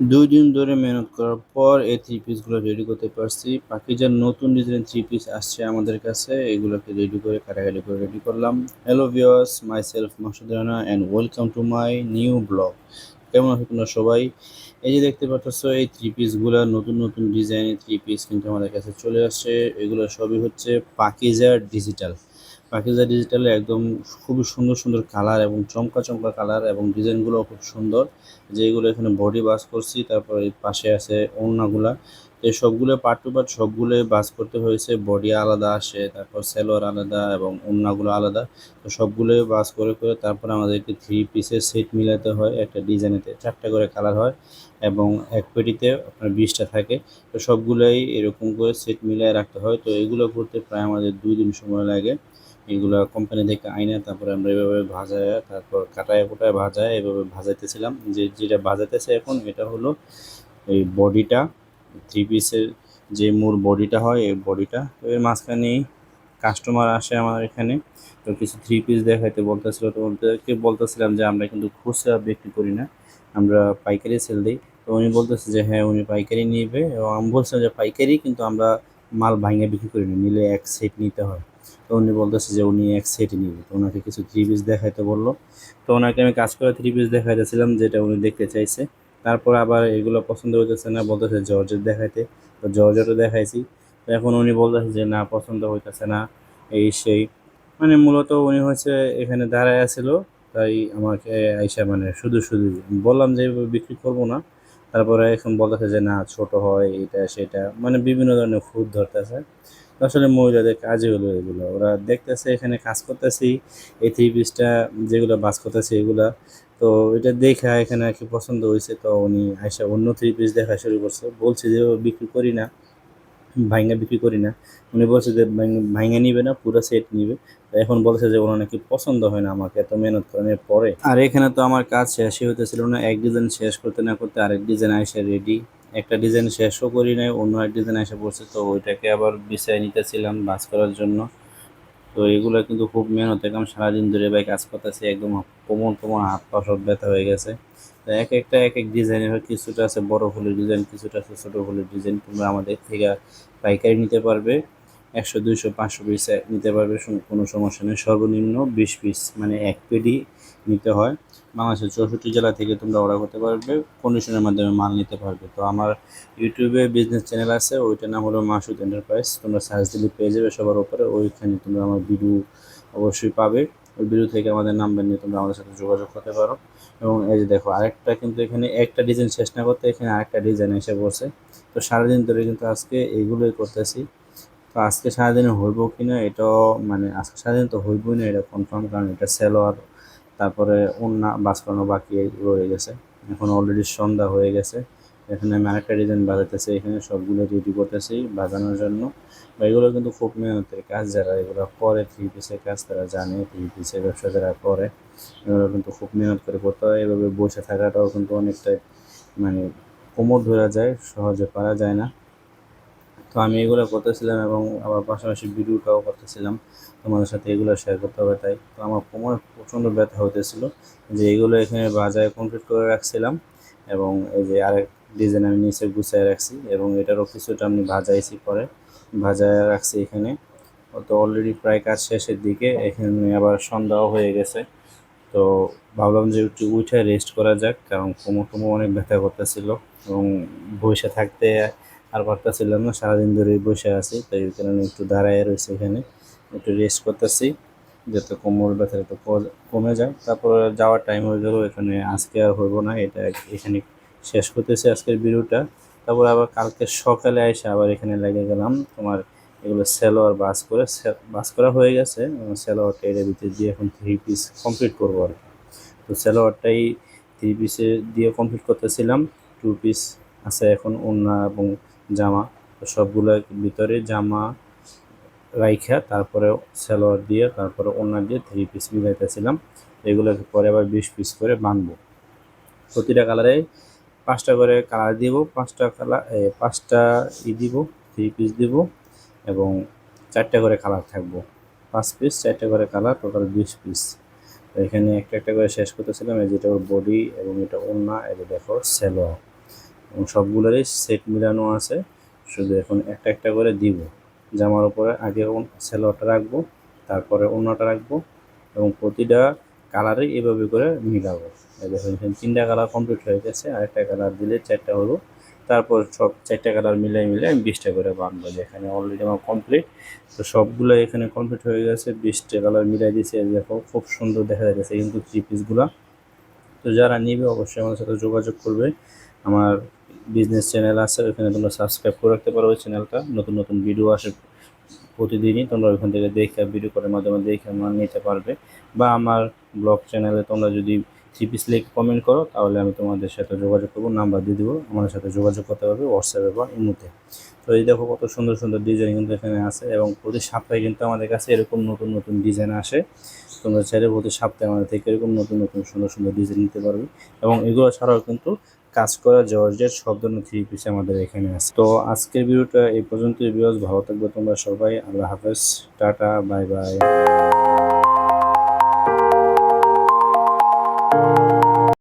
দুই দিন ধরে মেহনত করার পর এই থ্রি পিসগুলো রেডি করতে পারছি। পাখিজার নতুন ডিজাইন থ্রি পিস আসছে আমাদের কাছে, এগুলোকে রেডি করে, কাটাকাটি করে রেডি করলাম। Hello viewers myself Masud Rana and welcome to my new blog কেমন আছো তোমরা সবাই? এই যে দেখতে পাচ্ছ, এই থ্রি পিসগুলো নতুন নতুন ডিজাইনের থ্রি পিস কিন্তু আমাদের কাছে চলে আসছে। এগুলো সবই হচ্ছে পাকিজার ডিজিটাল পাকিজা ডিজিটালে একদম খুবই সুন্দর সুন্দর কালার এবং চমকা চমকা কালার এবং ডিজাইনগুলো খুব সুন্দর। যেগুলো এখানে বডি বাস করছি, তারপর পাশে আছে ওড়নাগুলা। এই সবগুলো পার্ট টু পার্ট সবগুলোই বাস করতে হয়েছে বডি আলাদা আসে, তারপর সেলোয়ার আলাদা এবং ওড়নাগুলো আলাদা। তো সবগুলোই বাস করে করে তারপর আমাদেরকে থ্রি পিসের সেট মিলাতে হয়, একটা ডিজাইনেতে চারটা করে কালার হয় এবং এক পেটিতে আপনার বিশটা থাকে। তো সবগুলোই এরকম করে সেট মিলিয়ে রাখতে হয়। তো এগুলো করতে প্রায় আমাদের দুই দিন সময় লাগে। এগুলো কোম্পানি থেকে আইনে তারপরে আমরা এভাবে ভাজায়, তারপর কাটায় কোটায় ভাজায় এভাবে ভাজাইতেছিলাম। যে যেটা ভাজাইতেছে এখন এটা হলো এই বডিটা থ্রি পিসের যে মূল বডিটা হয়, এই বডিটা। তো এর মাঝখানেই কাস্টমার আসে আমার এখানে, তো কিছু থ্রি পিস দেখাইতে বলতেছিল। তো ওদেরকে বলতেছিলাম যে, আমরা কিন্তু খুচরা বিক্রি করি না, আমরা পাইকারি সেল দিই। তো উনি বলতেছে যে হ্যাঁ উনি পাইকারি নিবে। এবং আমি বলছিলাম যে, পাইকারি, কিন্তু আমরা মাল ভাঙে বিক্রি করি না নিলে এক সেট নিতে হয়। তো উনি বলতেছে যে উনি এক সেটই নিবে। তো ওনাকে কিছু থ্রি পিস দেখাইতে বলল। তো ওনাকে আমি কাজ করে থ্রি পিস দেখাইতেছিলাম, যেটা উনি দেখতে চাইছে। তারপর আবার এগুলো পছন্দ হইতেছে না, বলতেছে জর্জেট দেখাইতে। তো জর্জেটও দেখাইছি। তো এখন উনি বলতেছে যে, না, পছন্দ হইতেছে না। এই সেই। মানে মূলত উনি হচ্ছে এখানে দাঁড়ায় তাই আমাকে আইসা মানে শুধু শুধু বললাম যে বিক্রি করব না। তারপরে এখন বলতেছে যে, না, ছোট হয়, এটা, সেটা। মানে বিভিন্ন ধরনের ফুড ধরতেছে। আসলে মহিলাদের কাজে হলো এগুলো। ওরা দেখতেছে, এখানে কাজ করতেছি, এই থ্রি পিসটা যেগুলো বাস করতেছে, এগুলা। তো এটা দেখা এখানে আর কি পছন্দ হয়েছে তো উনি আইসা অন্য থ্রি পিস দেখা শুরু করছে। বলছে যে বিক্রি করি না। ভাইঙ্গা বিক্রি করি না। উনি বলছে যে ভাইঙ্গা নিবে না, পুরো সেট নিবে। এখন বলছে যে ওনার নাকি পছন্দ হয় না আমাকে, এত মেহনত করানোর পরে, আর এখানে তো আমার কাজ শেষই হতেছিল না, এক ডিজাইন শেষ করতে না করতে আরেক ডিজাইন আইসা রেডি একটা ডিজাইন শেষও করি নাই, অন্য এক ডিজাইন এসে পড়ছে, তো ওইটাকে আবার বিছায় নিতেছিলাম বাস করার জন্য। তো এগুলো কিন্তু খুব মেহনত একদম সারাদিন ধরে ভাই কাজ করতেছি, একদম কোমর কোমর হাত পা সব ব্যথা হয়ে গেছে। এক একটা এক এক ডিজাইনের হয় কিছুটা আছে, বড় ফুলের ডিজাইন কিছুটা আছে, ছোটো ফুলের ডিজাইন তোমরা আমাদের থেকে পাইকারি নিতে পারবে। একশো, দুইশো, পাঁচশো পিস নিতে পারবে কোনো সমস্যা নেই। সর্বনিম্ন বিশ পিস মানে এক পেডি নিতে হয়। বাংলাদেশের চৌষট্টি জেলা থেকে তোমরা অর্ডার করতে পারবে কন্ডিশনের মাধ্যমে মাল নিতে পারবে। তো আমার ইউটিউবে বিজনেস চ্যানেল আছে, ওইটার নাম হলো মাসুদ এন্টারপ্রাইজ তোমরা সার্চ দিলে পেয়ে যাবে সবার উপরে। ওইখানে তোমরা আমার ভিডিও অবশ্যই পাবে। ওই ভিডিও থেকে আমাদের নাম্বার নিয়ে তোমরা আমাদের সাথে যোগাযোগ করতে পারো। এবং এই যে দেখো, আরেকটা কিন্তু এখানে একটা ডিজাইন শেষ না করতে এখানে আরেকটা ডিজাইন এসে বসে তো সারাদিন ধরে কিন্তু আজকে এইগুলোই করতেছি। তো আজকে সারাদিনে হইব কি না, এটাও মানে আজকে সারাদিন তো হইবই না, এটা কনফার্ম কারণ এটা সেলোয়ার তারপরে অন্য বাস করানো বাকি রয়ে গেছে। এখন অলরেডি সন্ধ্যা হয়ে গেছে। এখানে আমি আরেকটা ডিজাইন বাজাতেছি এখানে সবগুলো রেডি করতেছি বাজানোর জন্য। বা এগুলো কিন্তু খুব মেহনতের কাজ যারা এগুলো করে থ্রি পিসের কাজ তারা জানে থ্রি পিসের ব্যবসা যারা করে, এগুলো কিন্তু খুব মেহনত করে করতে হয়। এভাবে বসে থাকাটাও কিন্তু অনেকটাই মানে কোমর ধরা যায়, সহজে পারা যায় না। তো আমি এগুলো করতেছিলাম এবং আবার পাশাপাশি ভিডিওটাও করতেছিলাম। তোমাদের সাথে এগুলো শেয়ার করতে হবে তাই। তো আমার কোমরে প্রচণ্ড ব্যথা হতেছিল যে এগুলো এখানে বাজারে কমপ্লিট করে রাখছিলাম এবং এই যে আরেক ডিজাইন আমি নিচে গুছিয়ে রাখছি এবং এটারও কিছুটা আমি ভাজাইছি পরে। ভাজায় রাখছি এখানে। তো অলরেডি প্রায় কাজ শেষের দিকে, এখানে আবার সন্ধ্যাও হয়ে গেছে। তো ভাবলাম যে একটু উঠে রেস্ট করা যাক, কারণ কোমর টোমর অনেক ব্যথা করতেছিল এবং বসে থাকতে আর পারতেছিলাম না, সারাদিন ধরে বসে আছি, তাই কারণে একটু দাঁড়ায় রয়েছে এখানে। একটু রেস্ট করতেছি, যাতে কোমর ব্যথা একটু কমে যায় তারপর যাওয়ার টাইম হয়ে গেল, এখানে আজকে আর হইব না, এটা এখানে শেষ করতেছি আজকের ভিডিওটা। তারপর আবার কালকে সকালে এসে আবার এখানে লেগে গেলাম। তোমার এগুলো সেলোয়ার বাস করে বাস করা হয়ে গেছে। সেলোয়ারটা এর ভিতরে দিয়ে এখন থ্রি পিস কমপ্লিট করব আর কি। তো সেলোয়ারটাই থ্রি পিসে দিয়ে কমপ্লিট করতেছিলাম। টু পিস আছে এখন ওড়না এবং জামা। তো সবগুলোর ভিতরে জামা রাইখা, তারপরে সালোয়ার দিয়ে, তারপরে ওড়না দিয়ে থ্রি পিস মিলাইতেছিলাম। এগুলোকে পরে আবার বিশ পিস করে বানবো। প্রতিটা কালারে পাঁচটা করে কালার দিব, পাঁচটা কালার পাঁচটা ই দিব থ্রি পিস দিব এবং চারটা করে কালার থাকব। পাঁচ পিস চারটা করে কালার টোটাল বিশ পিস এখানে একটা একটা করে শেষ করতেছিলাম, এই যেটা ওর বডি এবং এটা ওড়না এটা দেখো সেলোয়ার এবং সবগুলোরই সেট মিলানো আছে, শুধু এখন একটা একটা করে দিব। জামার উপরে আগে সেলোয়ারটা রাখব, তারপরে অন্যটা রাখব এবং প্রতিটা কালারে এভাবে করে মিলাবো। দেখুন এখানে তিনটা কালার কমপ্লিট হয়ে গেছে, আরেকটা কালার দিলে চারটা হলো। তারপর সব চারটা কালার মিলাই মিলাই আমি বিশটা করে বানবো যেখানে অলরেডি আমার কমপ্লিট তো সবগুলো এখানে কমপ্লিট হয়ে গেছে, বিশটা কালার মিলাই দিয়েছি। দেখো, খুব সুন্দর দেখা যাচ্ছে কিন্তু থ্রি পিসগুলো তো যারা নিবে অবশ্যই আমাদের সাথে যোগাযোগ করবে। আমার বিজনেস চ্যানেল আছে ওখানে তোমরা সাবস্ক্রাইব করে রাখতে পারো ওই চ্যানেলটা নতুন নতুন ভিডিও আসে প্রতিদিনই, তোমরা ওইখান থেকে দেখে ভিডিও করার মাধ্যমে দেখে আমার নিতে পারবে। বা আমার ব্লগ চ্যানেলে তোমরা যদি থ্রি পিস লিখে কমেন্ট করো, তাহলে আমি তোমাদের সাথে যোগাযোগ করব নাম্বার দিয়ে দেবো, আমাদের সাথে যোগাযোগ করতে পারবে হোয়াটসঅ্যাপে বা ইমোতে। তো এই দেখো কত সুন্দর সুন্দর ডিজাইন কিন্তু এখানে আছে এবং প্রতি সপ্তাহে কিন্তু আমাদের কাছে এরকম নতুন নতুন ডিজাইন আসে। তোমরা চাইলে প্রতি সপ্তাহে আমাদের থেকে এরকম নতুন নতুন সুন্দর সুন্দর ডিজাইন নিতে পারবে এবং এগুলো ছাড়াও কিন্তু কাজ করা জর্জের সব ধরনের থ্রি পিস আমাদের এখানে আছে। তো আজকের ভিডিওটা এই পর্যন্তই বিয়স ভালো থাকবে তোমরা সবাই, আল্লাহ হাফেজ, টাটা বাই বাই